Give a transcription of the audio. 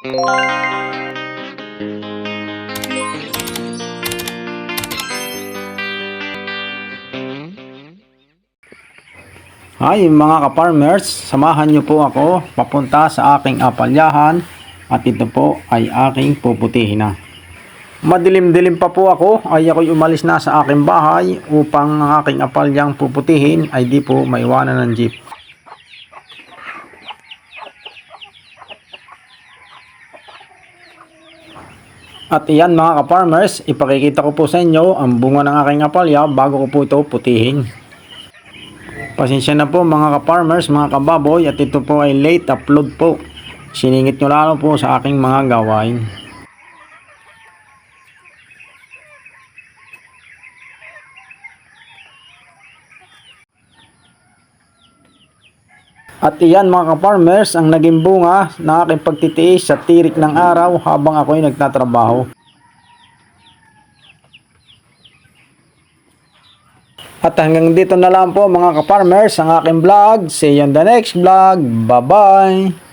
Hi mga ka-farmers, samahan niyo po ako papunta sa aking apalyahan at ito po ay aking puputihin na. Madilim-dilim pa po ako ay ako'y umalis na sa aking bahay upang ang aking apalyang puputihin ay di po maiwanan ng jeep. At iyan mga ka-farmers, ipakikita ko po sa inyo ang bunga ng aking apalya bago ko po ito putihin. Pasensya na po mga ka-farmers, mga kababoy at ito po ay late upload po. Siningit nyo lalo po sa aking mga gawain. At iyan mga ka-farmers ang naging bunga ng aking pagtitiis sa tirik ng araw habang ako'y nagtatrabaho. At hanggang dito na lang po mga ka-farmers ang aking vlog. See you on the next vlog. Bye-bye!